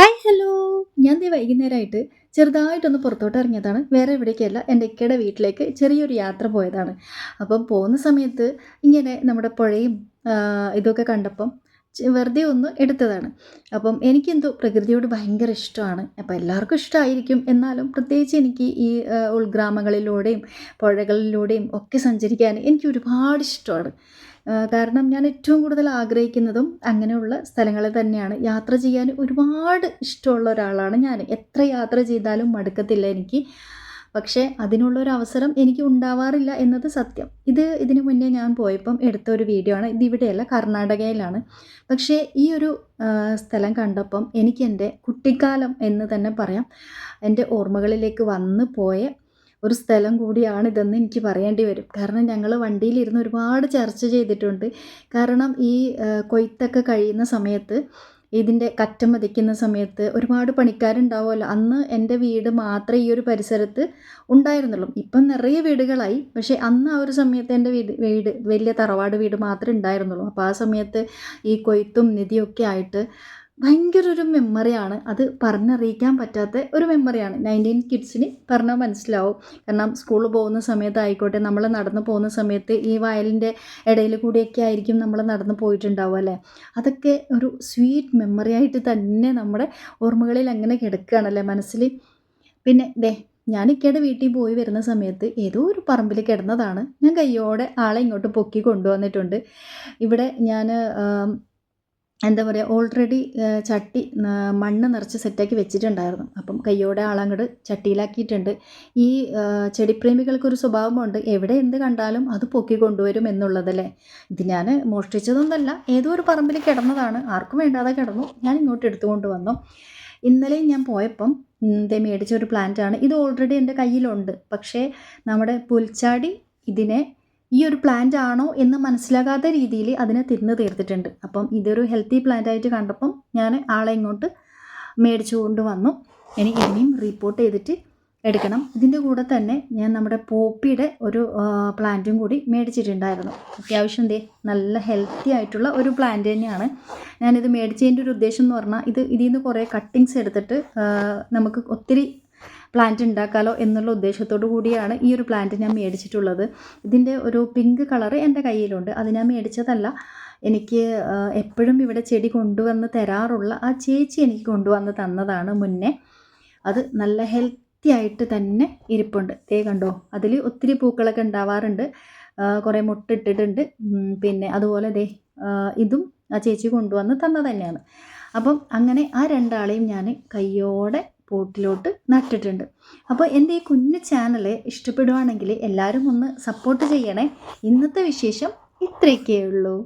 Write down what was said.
Hi hello ഞാൻ ദേ വൈകുന്നേരമായിട്ട് ചെറുതായിട്ടൊന്ന് പുറത്തോട്ട് ഇറങ്ങിയതാണ്. വേറെ എവിടേക്കല്ല എന്റെ ഇക്കയുടെ വീട്ടിലേക്ക് ചെറിയൊരു യാത്ര പോയതാണ്. അപ്പം പോകുന്ന സമയത്ത് ഇങ്ങനെ നമ്മുടെ പുഴയും ഇതൊക്കെ കണ്ടപ്പം വെറുതെ ഒന്ന് എടുത്തതാണ്. അപ്പം എനിക്കെന്തോ പ്രകൃതിയോട് ഭയങ്കര ഇഷ്ടമാണ്. അപ്പോൾ എല്ലാവർക്കും ഇഷ്ടമായിരിക്കും എന്നാലും പ്രത്യേകിച്ച് എനിക്ക് ഈ ഉൾഗ്രാമങ്ങളിലൂടെയും പുഴകളിലൂടെയും ഒക്കെ സഞ്ചരിക്കാൻ എനിക്ക് ഒരുപാട് ഇഷ്ടമാണ്. കാരണം ഞാൻ ഏറ്റവും കൂടുതൽ ആഗ്രഹിക്കുന്നതും അങ്ങനെയുള്ള സ്ഥലങ്ങളിൽ തന്നെയാണ്. യാത്ര ചെയ്യാൻ ഒരുപാട് ഇഷ്ടമുള്ള ഒരാളാണ് ഞാൻ. എത്ര യാത്ര ചെയ്താലും മടുക്കത്തില്ല എനിക്ക്. പക്ഷേ അതിനുള്ളൊരു അവസരം എനിക്ക് ഉണ്ടാവാറില്ല എന്നത് സത്യം. ഇത് ഇതിന് മുന്നേ ഞാൻ പോയപ്പം എടുത്ത ഒരു വീഡിയോ ആണ്. ഇത് ഇവിടെയല്ല കർണാടകയിലാണ്. പക്ഷേ ഈ ഒരു സ്ഥലം കണ്ടപ്പം എനിക്ക് എന്റെ കുട്ടിക്കാലം എന്ന് തന്നെ പറയാം. എന്റെ ഓർമ്മകളിലേക്ക് വന്നു പോയ ഒരു സ്ഥലം കൂടിയാണിതെന്ന് എനിക്ക് പറയേണ്ടി വരും. കാരണം ഞങ്ങൾ വണ്ടിയിലിരുന്ന് ഒരുപാട് ചർച്ച ചെയ്തിട്ടുണ്ട്. കാരണം ഈ കൊയ്ത്തൊക്കെ കഴിയുന്ന സമയത്ത് ഇതിന്റെ കറ്റം മതിക്കുന്ന സമയത്ത് ഒരുപാട് പണിക്കാരുണ്ടാവുമല്ലോ. അന്ന് എന്റെ വീട് മാത്രം ഈ ഒരു പരിസരത്ത് ഉണ്ടായിരുന്നുള്ളൂ. ഇപ്പം നിറയെ വീടുകളായി. പക്ഷേ അന്ന് ആ ഒരു സമയത്ത് എന്റെ വീട് വീട് വലിയ തറവാട് വീട് മാത്രമേ ഉണ്ടായിരുന്നുള്ളൂ. അപ്പോൾ ആ സമയത്ത് ഈ കൊയ്ത്തും നിധിയൊക്കെ ആയിട്ട് ഭയങ്കര ഒരു മെമ്മറിയാണ് അത് പറഞ്ഞറിയിക്കാൻ പറ്റാത്ത ഒരു മെമ്മറിയാണ് നയന്റീൻ കിഡ്സിന് പറഞ്ഞാൽ മനസ്സിലാവും. കാരണം സ്കൂളിൽ പോകുന്ന സമയത്തായിക്കോട്ടെ നമ്മൾ നടന്നു പോകുന്ന സമയത്ത് ഈ വയലിന്റെ ഇടയിൽ കൂടിയൊക്കെ ആയിരിക്കും നമ്മൾ നടന്നു പോയിട്ടുണ്ടാവുക അല്ലേ? അതൊക്കെ ഒരു സ്വീറ്റ് മെമ്മറി ആയിട്ട് തന്നെ നമ്മുടെ ഓർമ്മകളിൽ അങ്ങനെ കിടക്കുകയാണല്ലേ മനസ്സിൽ. പിന്നെ ദേ ഞാൻ ഇക്കയുടെ വീട്ടിൽ പോയി വരുന്ന സമയത്ത് ഏതോ ഒരു പറമ്പിൽ കിടന്നതാണ്. ഞാൻ കയ്യോടെ ആളെ ഇങ്ങോട്ട് പൊക്കി കൊണ്ടുവന്നിട്ടുണ്ട്. ഇവിടെ ഞാൻ എന്താ പറയുക ഓൾറെഡി ചട്ടി മണ്ണ് നിറച്ച് സെറ്റാക്കി വെച്ചിട്ടുണ്ടായിരുന്നു. അപ്പം കയ്യോടെ ആളങ്ങോട്ട് ചട്ടിയിലാക്കിയിട്ടുണ്ട്. ഈ ചെടിപ്രേമികൾക്കൊരു സ്വഭാവമുണ്ട്. എവിടെ എന്ത് കണ്ടാലും അത് പൊക്കി കൊണ്ടുവരും എന്നുള്ളതല്ലേ? ഇത് ഞാൻ മോഷ്ടിച്ചതൊന്നുമല്ല ഏതോ ഒരു പറമ്പിൽ കിടന്നതാണ്. ആർക്കും വേണ്ടാതെ കിടന്നു. ഞാൻ ഇങ്ങോട്ട് എടുത്തുകൊണ്ട് വന്നു. ഇന്നലെയും ഞാൻ പോയപ്പം ഉം, മേടിച്ച ഒരു പ്ലാന്റാണ് ഇത് ഓൾറെഡി എന്റെ കയ്യിലുണ്ട്. പക്ഷേ നമ്മുടെ പുൽച്ചാടി ഇതിനെ ഈ ഒരു പ്ലാന്റ് ആണോ എന്ന് മനസ്സിലാകാത്ത രീതിയിൽ അതിനെ തിന്ന് തീർത്തിട്ടുണ്ട്. അപ്പം ഇതൊരു ഹെൽത്തി പ്ലാന്റ് ആയിട്ട് കണ്ടപ്പം ഞാൻ ആളെ ഇങ്ങോട്ട് മേടിച്ചു കൊണ്ട് വന്നു. ഇനി ഇനിയും റിപ്പോർട്ട് ചെയ്തിട്ട് എടുക്കണം. ഇതിന്റെ കൂടെ തന്നെ ഞാൻ നമ്മുടെ പോപ്പിയുടെ ഒരു പ്ലാന്റും കൂടി മേടിച്ചിട്ടുണ്ടായിരുന്നു. അത്യാവശ്യം എന്തേ നല്ല ഹെൽത്തി ആയിട്ടുള്ള ഒരു പ്ലാന്റ് തന്നെയാണ്. ഞാനിത് മേടിച്ചതിന്റെ ഒരു ഉദ്ദേശം എന്ന് പറഞ്ഞാൽ ഇത് ഇതിൽ നിന്ന് കുറേ കട്ടിങ്സ് എടുത്തിട്ട് നമുക്ക് ഒത്തിരി പ്ലാന്റ് ഉണ്ടാക്കാലോ എന്നുള്ള ഉദ്ദേശത്തോടു കൂടിയാണ് ഈ ഒരു പ്ലാന്റ് ഞാൻ മേടിച്ചിട്ടുള്ളത്. ഇതിന്റെ ഒരു പിങ്ക് കളറ് എന്റെ കയ്യിലുണ്ട്. അത് ഞാൻ മേടിച്ചതല്ല. എനിക്ക് എപ്പോഴും ഇവിടെ ചെടി കൊണ്ടുവന്ന് തരാറുള്ള ആ ചേച്ചി എനിക്ക് കൊണ്ടുവന്ന് തന്നതാണ് മുന്നേ. അത് നല്ല ഹെൽത്തി ആയിട്ട് തന്നെ ഇരിപ്പുണ്ട്. തേ കണ്ടോ അതിൽ ഒത്തിരി പൂക്കളൊക്കെ ഉണ്ടാവാറുണ്ട്. കുറേ മുട്ടിട്ടിട്ടുണ്ട്. പിന്നെ അതുപോലെ ദേ ഇതും ആ ചേച്ചി കൊണ്ടുവന്ന് തന്നതന്നെയാണ് അപ്പം അങ്ങനെ ആ രണ്ടാളെയും ഞാൻ കയ്യോടെ പോട്ടിലോട്ട് നട്ടിട്ടുണ്ട്. അപ്പോൾ എന്റെ ഈ കുഞ്ഞു ചാനൽ ഇഷ്ടപ്പെടുവാണെങ്കിൽ എല്ലാവരും ഒന്ന് സപ്പോർട്ട് ചെയ്യണേ. ഇന്നത്തെ വിശേഷം ഇത്രയൊക്കെയേ ഉള്ളൂ.